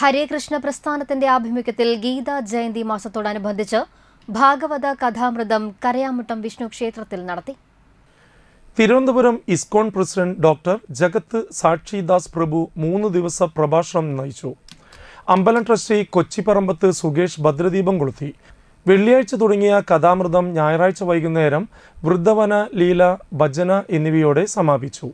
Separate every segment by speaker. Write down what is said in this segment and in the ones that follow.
Speaker 1: ഹരേ കൃഷ്ണ പ്രസ്ഥാനത്തിന്റെ ആഭിമുഖ്യത്തിൽ ഗീതാ ജയന്തി മാസത്തോടനുബന്ധിച്ച് ഭാഗവത കഥാമൃതം കരയാമുട്ടം വിഷ്ണു ക്ഷേത്രത്തിൽ നടത്തി.
Speaker 2: തിരുവനന്തപുരം ഇസ്കോൺ പ്രസിഡന്റ് ഡോക്ടർ ജഗത്ത് സാക്ഷിദാസ് പ്രഭു മൂന്ന് ദിവസ പ്രഭാഷണം നയിച്ചു. അമ്പലം ട്രസ്റ്റി കൊച്ചിപ്പറമ്പത്ത് സുകേഷ് ഭദ്രദീപം കൊളുത്തി. വെള്ളിയാഴ്ച തുടങ്ങിയ കഥാമൃതം ഞായറാഴ്ച വൈകുന്നേരം വൃദ്ധവന ലീല ഭജന എന്നിവയോടെ സമാപിച്ചു.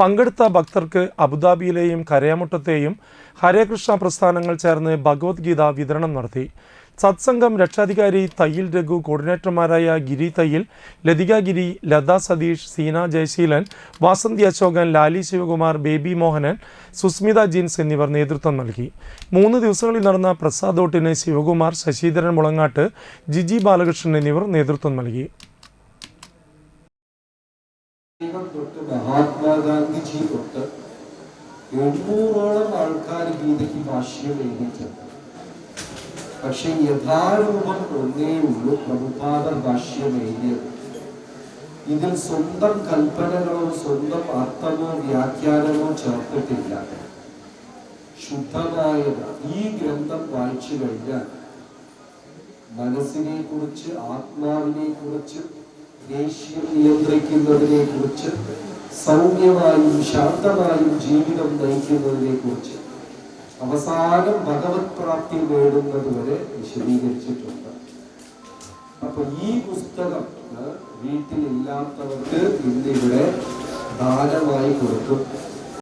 Speaker 2: പങ്കെടുത്ത ഭക്തർക്ക് അബുദാബിയിലെയും കരയാമുട്ടത്തെയും ഹരേകൃഷ്ണ പ്രസ്ഥാനങ്ങൾ ചേർന്ന് ഭഗവത്ഗീത വിതരണം നടത്തി. സത്സംഗം രക്ഷാധികാരി തയ്യിൽ രഘു കോർഡിനേറ്റർമാരായ ഗിരി തയ്യിൽ ലതിക ഗിരി ലത സതീഷ് സീന ജയശീലൻ വാസന്തി അശോകൻ ലാലി ശിവകുമാർ ബേബി മോഹനൻ സുസ്മിത ജീൻസ് എന്നിവർ നേതൃത്വം നൽകി. മൂന്ന് ദിവസങ്ങളിൽ നടന്ന പ്രസാദോട്ടിന് ശിവകുമാർ ശശിധരൻ മുളങ്ങാട്ട് ജിജി ബാലകൃഷ്ണൻ എന്നിവർ നേതൃത്വം നൽകി.
Speaker 3: മഹാത്മാഗാന്ധിജി തൊട്ട് എണ്ണൂറോളം ആൾക്കാർ ഗീതയ്ക്ക് ഭാഷ്യം എഴുതിയിട്ടുണ്ട് പക്ഷെ യഥാരൂപം ഒന്നേ ഉള്ളൂ പ്രഭുപാദ ഭാഷ്യം ഇതിൽ സ്വന്തം കൽപ്പനകളോ സ്വന്തം അർത്ഥമോ വ്യാഖ്യാനമോ ചേർത്തിട്ടില്ല. ശുദ്ധമായത് ഈ ഗ്രന്ഥം വായിച്ചു കഴിഞ്ഞാൽ മനസ്സിനെ കുറിച്ച് ആത്മാവിനെ കുറിച്ച് ദേഷ്യം നിയന്ത്രിക്കുന്നതിനെ കുറിച്ച് സൗമ്യമായും ശാന്തമായും ജീവിതം നയിക്കുന്നതിനെ കുറിച്ച് അവസാനം ഭഗവത് പ്രാപ്തി നേടുന്നത് വരെ വിശദീകരിച്ചിട്ടുണ്ട്. അപ്പൊ ഈ പുസ്തകം വീട്ടിലില്ലാത്തവർക്ക് ഇന്നിവിടെ ദാനമായി കൊടുക്കും.